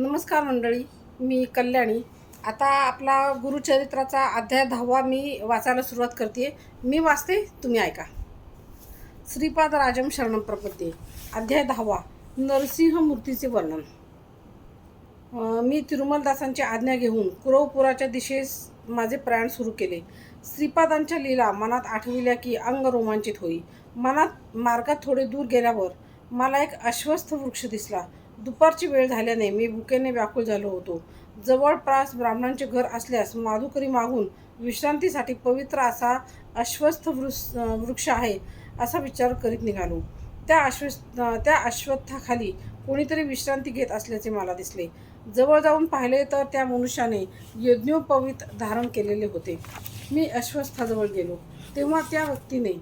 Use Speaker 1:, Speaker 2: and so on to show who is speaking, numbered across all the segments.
Speaker 1: नमस्कार मंडळी मी कल्याणी. आता आपला गुरुचरित्राचा अध्याय दहावा मी वाचायला सुरुवात करते. मी वाचते तुम्ही ऐका. श्रीपाद राजम शरणम प्रपत्ते अध्याय दहावा नरसिंह मूर्तीचे वर्णन मी तिरुमलदासांची आज्ञा घेऊन कुरवपुराच्या दिशेस माझे प्रयाण सुरू केले. श्रीपादांच्या लीला मनात आठविल्या की अंग रोमांचित होई. मनात मार्गात थोडे दूर गेल्यावर मला एक अश्वस्थ वृक्ष दिसला. दुपारची वेळ झाल्याने मी भुकेने व्याकुळ झालो होतो. जवळपास ब्राह्मणांचे घर असल्यास माधुकरी मागून विश्रांतीसाठी पवित्र असा अश्वस्थ वृस वृक्ष आहे असा विचार करीत निघालो. त्या अश्वस्थ त्या अश्वत्थाखाली कोणीतरी विश्रांती घेत असल्याचे मला दिसले. जवळ जाऊन पाहिले तर त्या मनुष्याने यज्ञोपवीत धारण केलेले होते. मी अश्वस्थाजवळ गेलो. तेव्हा त्या व्यक्तीने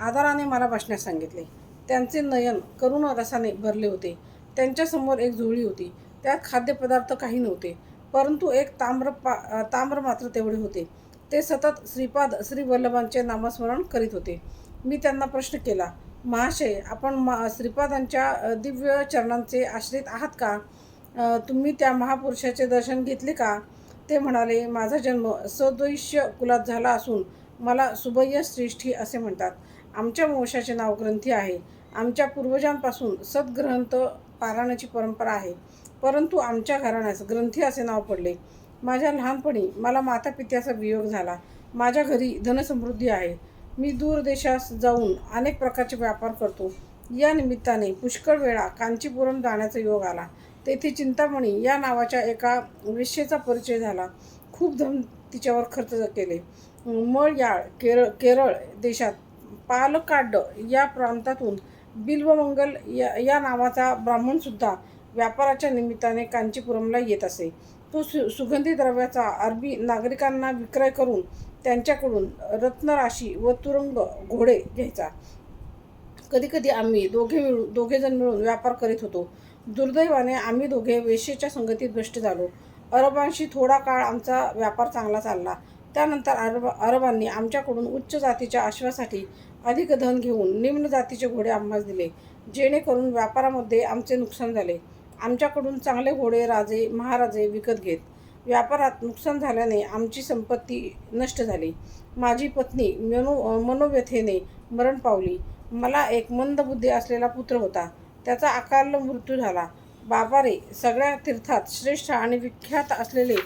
Speaker 1: आदराने मला बसण्यास सांगितले. त्यांचे नयन करुण रसाने भरले होते. त्यांच्यासमोर एक झोळी होती. त्यात खाद्यपदार्थ काही नव्हते परंतु एक ताम्र पा ताम्र मात्र तेवढे होते. ते सतत श्रीपाद श्री वल्लभांचे नामस्मरण करीत होते. मी त्यांना प्रश्न केला महाशय आपण मा श्रीपादांच्या दिव्य चरणांचे आश्रित आहात का? तुम्ही त्या महापुरुषाचे दर्शन घेतले का? ते म्हणाले माझा जन्म सदैश्य कुलात झाला असून मला सुबय्य श्रेष्ठी असे म्हणतात. आमच्या वंशाचे नाव ग्रंथी आहे. आमच्या पूर्वजांपासून सद्ग्रंथ पारायणाची परंपरा आहे. परंतु आमच्या घराण्यास ग्रंथी असे नाव पडले. माझ्या लहानपणी मला माता पित्याचा वियोग झाला. माझ्या घरी धनसमृद्धी आहे. मी दूर देशास जाऊन अनेक प्रकारचे व्यापार करतो. या निमित्ताने पुष्कळ वेळा कांचीपुरम जाण्याचा योग आला. तेथे चिंतामणी या नावाच्या एका विषयेचा परिचय झाला. खूप धन तिच्यावर खर्च केले. मळयाळ केरळ केरळ देशात पालकाड या प्रांतातून बिल्वमंगल या या नावाचा ब्राह्मणसुद्धा व्यापाराच्या निमित्ताने कांचीपुरमला येत असे. तो सु सुगंधी द्रव्याचा अरबी नागरिकांना विक्रय करून त्यांच्याकडून रत्नराशी व तुरुंग घोडे घ्यायचा. कधीकधी आम्ही दोघे मिळून दोघेजण मिळून व्यापार करीत होतो. दुर्दैवाने आम्ही दोघे वेशेच्या संगतीत भ्रष्ट झालो. अरबांशी थोडा काळ आमचा व्यापार चांगला चालला. त्यानंतर अरब अरबांनी आमच्याकडून उच्च जातीच्या आश्वासाठी अधिक धन घेऊन निम्न जातीचे घोडे आम्हास दिले. जेणेकरून व्यापारामध्ये आमचे नुकसान झाले. आमच्याकडून चांगले घोडे राजे महाराजे विकत घेत. व्यापारात नुकसान झाल्याने आमची संपत्ती नष्ट झाली. माझी पत्नी मनो मनोव्यथेने मरण पावली. मला एक मंदबुद्धी असलेला पुत्र होता. त्याचा अकाल मृत्यू झाला. बाबा रे सगळ्या तीर्थात श्रेष्ठ आणि विख्यात असलेले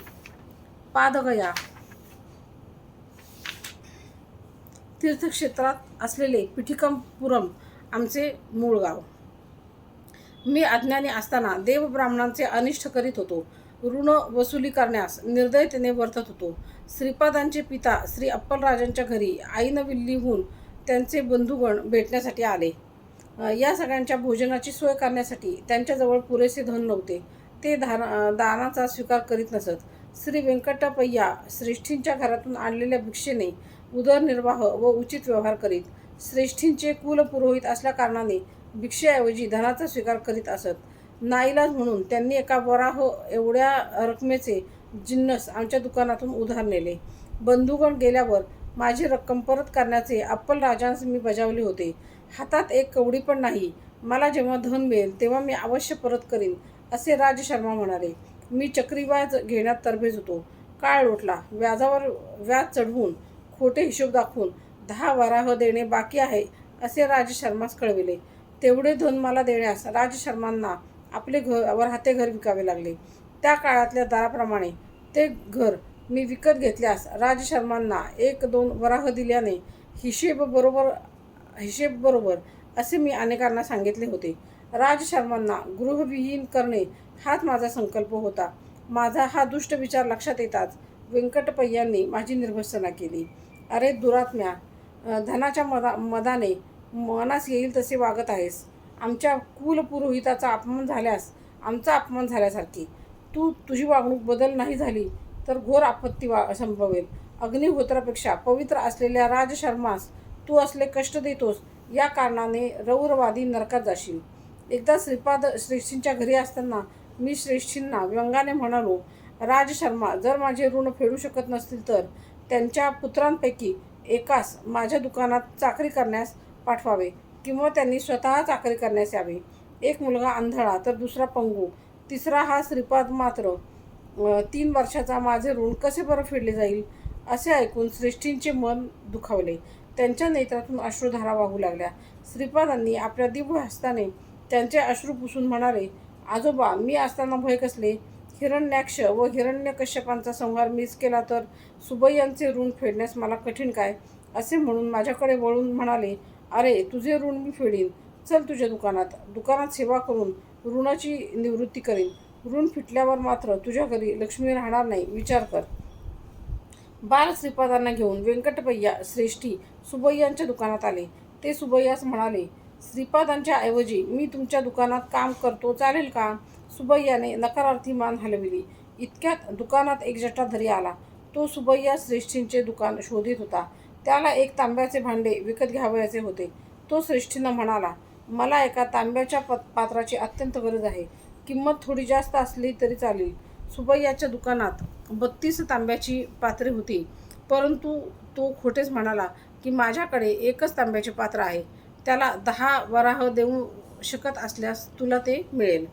Speaker 1: पादगया तीर्थक्षेत्रात असलेले पिठिकमपुरम आमचे मूळ गाव. मी अज्ञानी असताना देव ब्राह्मणांचे अनिष्ट करीत होतो. ऋण वसुली करण्यास निर्दयतेने वर्तत होतो. श्रीपादांचे पिता श्री अप्पलराजांच्या घरी आईनविल्लीहून त्यांचे बंधुगण भेटण्यासाठी आले. या सगळ्यांच्या भोजनाची सोय करण्यासाठी त्यांच्याजवळ पुरेसे धन नव्हते. ते धान दानाचा स्वीकार करीत नसत. श्री व्यंकटपय्या श्रेष्ठींच्या घरातून आणलेल्या भिक्षेने उदरनिर्वाह व उचित व्यवहार करीत श्रेष्ठींचे कुलपुरोहित असल्याकारणाने भिक्षेऐवजी धनाचा स्वीकार करीत असत. नाईलाज म्हणून त्यांनी एका वराह एवढ्या रकमेचे जिन्नस आमच्या दुकानातून उधार नेले. बंधुगण गेल्यावर माझी रक्कम परत करण्याचे अप्पल राजांस मी बजावले होते. हातात एक कवडी पण नाही. मला जेव्हा धन मिळेल तेव्हा मी अवश्य परत करीन असे राज शर्मा म्हणाले. मी चक्रीवाज घेण्यात तरबेज होतो. काळ लोटला. व्याजावर व्याज चढवून खोटे हिशोब दाखवून दहा वराह देणे बाकी आहे असे राज शर्मास कळविले. तेवढे धन मला देण्यास राज शर्मांना आपले घर वराहते घर विकावे लागले. त्या काळातल्या दराप्रमाणे ते घर मी विकत घेतल्यास राज शर्मांना एक दोन वराह दिल्याने हिशेब बरोबर हिशेब बरोबर असे मी अनेकांना सांगितले होते. राज शर्मांना गृहविहीन करणे हाच माझा संकल्प होता. माझा हा दुष्ट विचार लक्षात येताच व्यंकटपय्यांनी माझी निर्भसना केली. अरे दुरात्म्या धनाच्या मदा मदाने मनास येईल तसे वागत आहेस. आमच्या कुलपुरोहिताचा अपमान झाल्यास आमचा अपमान झाल्यासारखी. तू तुझी वागणूक बदल नाही झाली तर घोर आपत्ती वा संभवेल. अग्निहोत्रापेक्षा पवित्र असलेल्या राजशर्मास तू असले कष्ट देतोस या कारणाने रौरवादी नरकात जाशील. एकदा श्रीपाद श्रेष्ठींच्या घरी असताना मी श्रेष्ठींना व्यंगाने म्हणालो राजशर्मा जर माझे ऋण फेडू शकत नसतील तर त्यांच्या पुत्रांपैकी एकास माझ्या दुकानात चाकरी करण्यास पाठवावे किंवा त्यांनी स्वतः चाकरी करण्यास यावे. एक मुलगा आंधळा तर दुसरा पंगू. तिसरा हा श्रीपाद मात्र तीन वर्षाचा माझे ऋण कसे बरं फेडले जाईल असे ऐकून श्रेष्ठींचे मन दुखावले. त्यांच्या नेत्रातून अश्रुधारा वाहू लागल्या. श्रीपादांनी आपल्या दिव्य हस्ताने त्यांचे अश्रू पुसून म्हणाले आजोबा मी असताना भय कसले? हिरण्याक्ष व हिरण्यकश्यपांचा संहार मीच केला तर सुबैयांचे ऋण फेडण्यास मला कठीण काय? असे म्हणून माझ्याकडे वळून म्हणाले अरे तुझे ऋण मी फेडीन. चल तुझ्या दुकानात. दुकानात सेवा करून ऋणाची निवृत्ती करीन. ऋण फिटल्यावर मात्र तुझ्या घरी लक्ष्मी राहणार नाही. विचार कर. बाल श्रीपादांना घेऊन व्यंकटपय्या श्रेष्ठी सुबैयांच्या दुकानात आले. ते सुबैयास म्हणाले श्रीपादांच्या ऐवजी मी तुमच्या दुकानात काम करतो चालेल का? सुबैयाने नकारार्थी मान हलविली. इतक्यात दुकानात एक जटाधरी आला. तो सुबैया श्रेष्ठींचे दुकान शोधित होता. त्याला एक तांब्याचे भांडे विकत घ्यावयाचे होते. तो श्रेष्ठींना म्हणाला मला एका तांब्याच्या पत पात्राची अत्यंत गरज आहे. किंमत थोडी जास्त असली तरी चालेल. सुबैयाच्या दुकानात बत्तीस तांब्याची पात्रे होती. परंतु तो खोटेच म्हणाला की माझ्याकडे एकच तांब्याचे पात्र आहे. त्याला दहा वराह देऊ शकत असल्यास तुला ते मिळेल.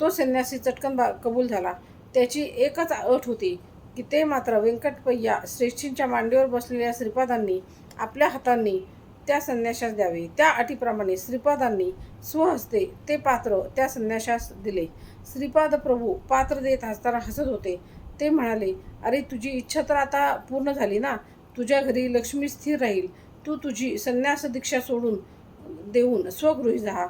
Speaker 1: तो संन्यासी चटकन बा कबूल झाला. त्याची एकच अट होती की ते मात्र व्यंकटपय्या श्रेष्ठींच्या मांडीवर बसलेल्या श्रीपादांनी आपल्या हातांनी त्या संन्याशास द्यावे. त्या अटीप्रमाणे श्रीपादांनी स्वहस्ते ते पात्र त्या संन्याशास दिले. श्रीपाद प्रभू पात्र देत असताना हसत होते. ते म्हणाले अरे तुझी इच्छा तर आता पूर्ण झाली ना? तुझ्या घरी लक्ष्मी स्थिर राहील. तू तुझी संन्यास दीक्षा सोडून देऊन स्वगृही जा.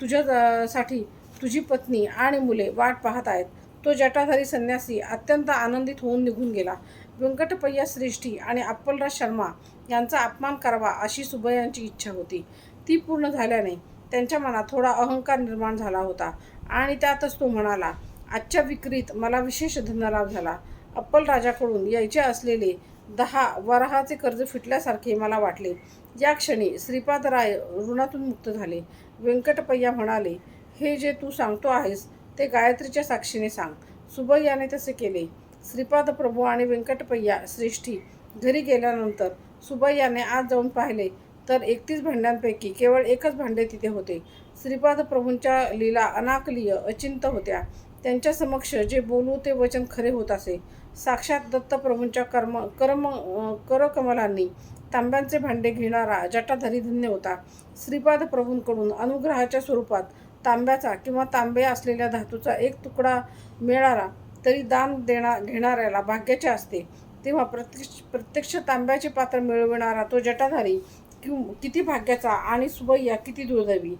Speaker 1: तुझ्यासाठी तुझी पत्नी आणि मुले वाट पाहत आहेत. तो जटाधारी संन्यासी अत्यंत आनंदित होऊन निघून गेला. व्यंकटपय्या श्रेष्ठी आणि अप्पलराज शर्मा यांचा अपमान करावा अशी सुबयांची इच्छा होती. ती पूर्ण झाल्याने त्यांच्या मनात थोडा अहंकार निर्माण झाला होता आणि त्यातच तो म्हणाला आजच्या विक्रीत मला विशेष धनलाभ झाला. अप्पल राजाकडून यायचे असलेले दहा वराहाचे कर्ज फिटल्यासारखे मला वाटले. या क्षणी श्रीपादराय ऋणातून मुक्त झाले. व्यंकटपय्या म्हणाले हे जे तू सांगतो आहेस ते गायत्रीच्या साक्षीने सांग सुबैयाने तसे केले. श्रीपाद प्रभू आणि व्यंकटपय्या श्रेष्ठी घरी गेल्यानंतर सुबैयाने आज जाऊन पाहिले तर एकतीस भांड्यांपैकी केवळ एकच भांडे तिथे होते. श्रीपाद प्रभूंच्या लीला अनाकलीय अचिंत होत्या. त्यांच्या समक्ष जे बोलू ते वचन खरे होत असे. साक्षात दत्तप्रभूंच्या कर्म कर्म करकमलांनी तांब्यांचे भांडे घेणारा जटाधरी धन्य होता. श्रीपाद प्रभूंकडून अनुग्रहाच्या स्वरूपात तांब्याचा किंवा तांबे असलेल्या धातूचा एक तुकडा मिळाला तरी दान देणा घेणाऱ्याला भाग्याचे असते. तेव्हा प्रत्यक्ष प्रत्यक्ष तांब्याचे पात्र मिळविणारा तो जटाधारी किं- किती भाग्याचा आणि सुबैया किती दुर्दैवी.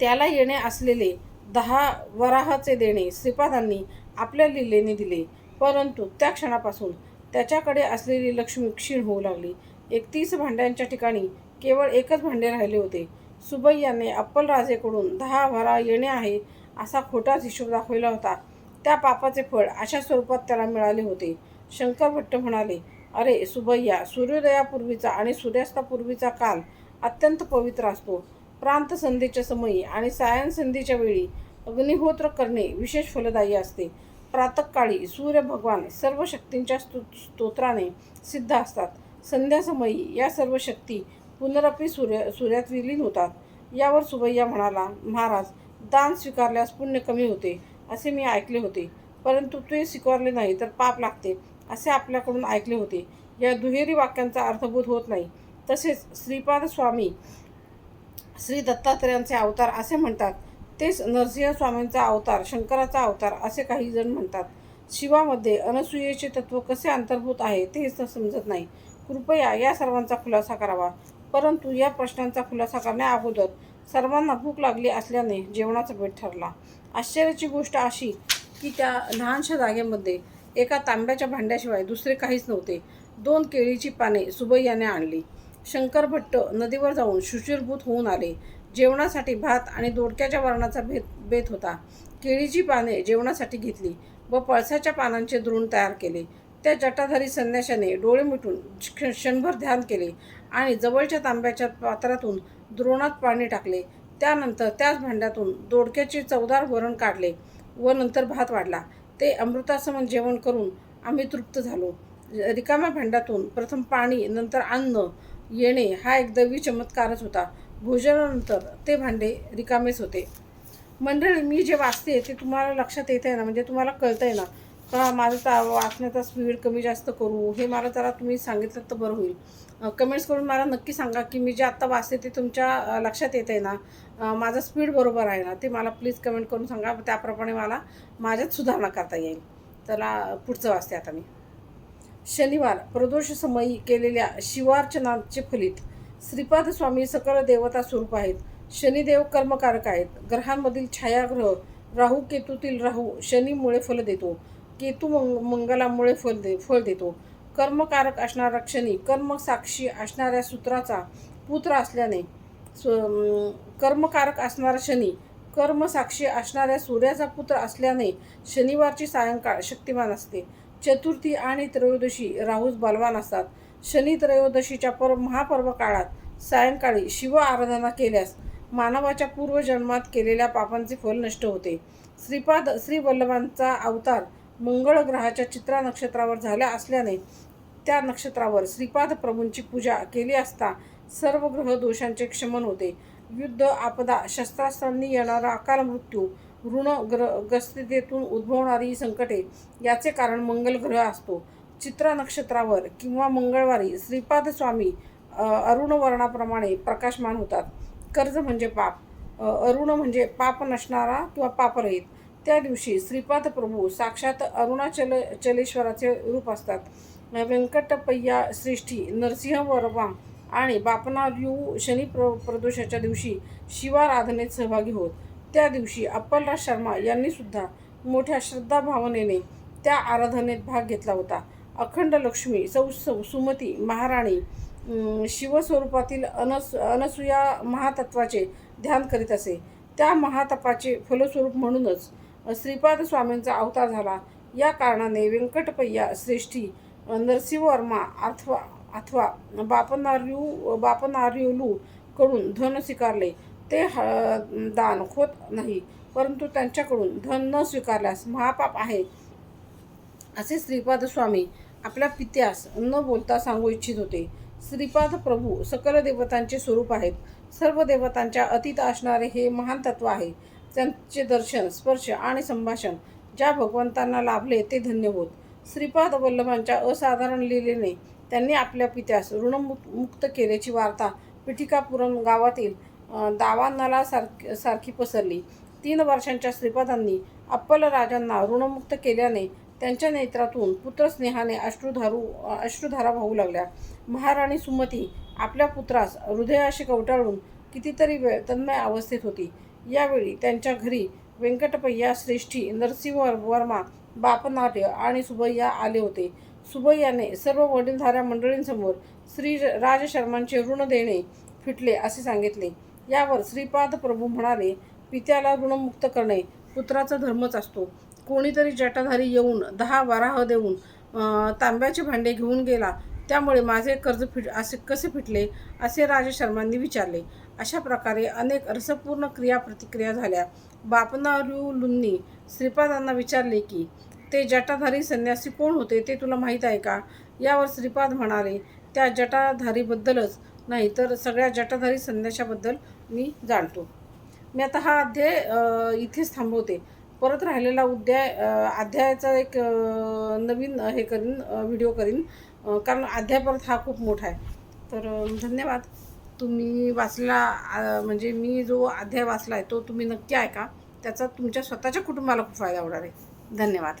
Speaker 1: त्याला येणे असलेले दहा वराहाचे देणे श्रीपादांनी आपल्या लिलेने दिले. परंतु त्या क्षणापासून त्याच्याकडे असलेली लक्ष्मी क्षीण होऊ लागली. एकतीस भांड्यांच्या ठिकाणी केवळ एकच भांडे राहिले होते. सुबैयाने अप्पल राजेकडून दहा वरा येणे आहे असा खोटाच हिशोब दाखविला होता. त्या पापाचे फळ अशा स्वरूपात त्याला मिळाले होते. शंकर भट्ट म्हणाले अरे सुबैया सूर्योदयापूर्वीचा आणि सूर्यास्तापूर्वीचा काल अत्यंत पवित्र असतो. प्रांत संधीच्या समयी आणि सायन संधीच्या वेळी अग्निहोत्र करणे विशेष फलदायी असते. प्रातकाळी सूर्य भगवान सर्व शक्तींच्या स्तो स्तोत्राने सिद्ध असतात. संध्यासमयी या सर्व शक्ती पुनरपी सूर्य सूर्यात विलीन होतात. यावर सुबैया म्हणाला महाराज दान स्वीकारल्यास पुण्य कमी होते असे मी ऐकले होते. परंतु ते स्वीकारले नाही तर पाप लागते असे आपल्याकडून ऐकले होते. या दुहेरी वाक्यांचा अर्थबोध होत नाही. तसेच श्रीपाद स्वामी श्री दत्तात्रेयांचे अवतार असे म्हणतात. तेच नरसिंह स्वामींचा अवतार शंकराचा अवतार असे काही जण म्हणतात. शिवामध्ये अनसूयेचे तत्व कसे अंतर्भूत आहे तेच समजत नाही. कृपया या सर्वांचा खुलासा करावा. परंतु या प्रश्नांचा खुलासा करण्या अगोदर सर्वांना भूक लागली असल्याने जेवणाचा बेट ठरला. आश्चर्याची गोष्ट अशी की त्या लहानशा जागेमध्ये एका तांब्याच्या भांड्याशिवाय दुसरे काहीच नव्हते. दोन केळीची पाने सुबैयाने आणली. शंकर भट्ट नदीवर जाऊन शुचिरभूत होऊन आले. जेवणासाठी भात आणि दोडक्याच्या वरणाचा भेत बेत होता. केळीची पाने जेवणासाठी घेतली व पळसाच्या पानांचे द्रोण तयार केले. त्या जटाधारी संन्याशाने डोळे मिटून क्ष- क्षणभर ध्यान केले आणि जवळच्या तांब्याच्या पात्रातून द्रोणात पाणी टाकले. त्यानंतर त्याच भांड्यातून दोडक्याचे चवदार वरण काढले व नंतर भात वाढला. ते अमृतासमन जेवण करून आम्ही तृप्त झालो. रिकाम्या भांड्यातून प्रथम पाणी नंतर अन्न येणे हा एक दैवी चमत्कारच होता. भोजनानंतर ते भांडे रिकामेच होते. मंडळी मी जे वाचते ते तुम्हाला लक्षात येत आहे ना? म्हणजे तुम्हाला कळतंय ना? का माझं ता वाचण्याचा स्पीड कमी जास्त करू? हे मला जरा तुम्ही सांगितलं तर बरं होईल. कमेंट्स करून मला नक्की सांगा की मी जे आत्ता वाचते ते तुमच्या लक्षात येत आहे ना? माझा स्पीड बरोबर आहे ना? ते मला प्लीज कमेंट करून सांगा. त्याप्रमाणे मला माझ्यात सुधारणा करता येईल. चला पुढचं वाचते आता मी. शनिवार प्रदोष समयी केलेल्या शिवार्चनाचे फलित श्रीपाद स्वामी सकल देवता स्वरूप आहेत. शनिदेव कर्मकारक आहेत. ग्रहांमधील छायाग्रह राहू केतूतील राहू शनीमुळे फल देतो. केतू मंग मंगलामुळे फल दे फळ देतो. कर्मकारक असणारा शनी कर्मसाक्षी असणाऱ्या सूत्राचा पुत्र असल्याने स्व कर्मकारक असणारा शनी कर्मसाक्षी असणाऱ्या सूर्याचा पुत्र असल्याने शनिवारची सायंकाळ शक्तिमान असते. चतुर्थी आणि त्रयोदशी राहूस बलवान असतात. शनी त्रयोदशीच्या पर महापर्व काळात सायंकाळी शिव आराधना केल्यास मानवाच्या पूर्वजन्मात केलेल्या पापांचे फल नष्ट होते. श्रीपाद श्रीवल्लभांचा अवतार मंगळ ग्रहाच्या चित्रा नक्षत्रावर झाल्या असल्याने त्या नक्षत्रावर श्रीपाद प्रभूंची पूजा केली असता सर्व ग्रह दोषांचे क्षमन होते. युद्ध आपदा शस्त्रास्त्रांनी येणारा अकाल मृत्यू ऋण ग्र ग्रस्थितेतून उद्भवणारी संकटे याचे कारण मंगल ग्रह असतो. चित्रा नक्षत्रावर किंवा मंगळवारी श्रीपाद स्वामी अरुणवर्णाप्रमाणे अरुण वर्णाप्रमाणे प्रकाशमान होतात. कर्ज म्हणजे पाप. अरुण म्हणजे पाप नसणारा किंवा पापरहित. त्या दिवशी श्रीपाद प्रभू साक्षात अरुणाचल चलेश्वराचे रूप असतात. व्यंकटपय्या श्रेष्ठी नरसिंह वर्मा आणि बापनार्यू शनी प्र प्रदोषाच्या दिवशी शिवाराधनेत सहभागी होत. त्या दिवशी अप्पलराज शर्मा यांनी सुद्धा मोठ्या श्रद्धाभावनेने त्या आराधनेत भाग घेतला होता. अखंड लक्ष्मी सौ सौ सुमती महाराणी शिवस्वरूपातील अनस अनसूया महातत्वाचे ध्यान करीत असे. त्या महातपाचे फलस्वरूप म्हणूनच श्रीपाद स्वामींचा अवतार झाला. या कारणाने व्यंकटपय्या श्रेष्ठी नरसिंहवर्मा अथवा अथवा बापनार्यू बापनार्युलू कडून धन स्वीकारले. ते ह- दान होत नाही. परंतु त्यांच्याकडून धन न स्वीकारल्यास महापाप आहे. असे श्रीपाद स्वामी आपल्या पित्यास न बोलता सांगू इच्छित होते. श्रीपाद प्रभू सकल देवतांचे स्वरूप आहेत. सर्व देवतांच्या अतीत असणारे हे महान तत्व आहे. त्यांचे दर्शन स्पर्श आणि संभाषण ज्या भगवंतांना लाभले ते धन्य होत. श्रीपाद वल्लभांच्या असाधारण लीलेने त्यांनी आपल्या पित्यास ऋणमुक्त केल्याची वार्ता पिठिकापुरम गावातील दावानला सारख सारखी पसरली. तीन वर्षांच्या श्रीपादांनी अप्पल राजांना ऋणमुक्त केल्याने त्यांच्या नेत्रातून पुत्रस्नेहाने अश्रुधारू अश्रुधारा वाहू लागल्या. महाराणी सुमती आपल्या पुत्रास हृदयाशी कवटाळून कितीतरी वेळ तन्मय अवस्थेत होती. यावेळी त्यांच्या घरी व्यंकटपय्या श्रेष्ठी नरसिंह वर्मा बापनाट्य आणि सुबैया आले होते. सुबैयाने सर्व वडीलधाऱ्या मंडळींसमोर श्री राजशर्मांचे ऋण देणे फिटले असे सांगितले. यावर श्रीपाद प्रभू म्हणाले पित्याला ऋणमुक्त करणे पुत्राचा धर्मच असतो. कोणीतरी जटाधारी येऊन दहा वराह देऊन तांब्याचे भांडे घेऊन गेला. त्यामुळे माझे कर्ज फिट असे कसे फिटले? असे राजशर्मांनी विचारले. अशा प्रकारे अनेक रसपूर्ण क्रिया प्रतिक्रिया झाल्या. बापनारुलूंनी श्रीपादांना विचारले की ते जटाधारी संन्यासी कोण होते ते तुला माहीत आहे का? यावर श्रीपाद म्हणाले त्या जटाधारीबद्दलच नाही तर सगळ्या जटाधारी संन्याशाबद्दल मी जाणतो. मी आता हा अध्याय इथेच थांबवते. परत राहिलेला उद्याय अध्यायाचा एक नवीन हे करीन व्हिडिओ करीन. कारण अध्याय परत हा खूप मोठा आहे. तर धन्यवाद. तुम्ही वाचला म्हणजे मी जो अध्याय वाचला आहे तो तुम्ही नक्की ऐका. त्याचा तुमच्या स्वतःच्या कुटुंबाला खूप फायदा होणार आहे. धन्यवाद.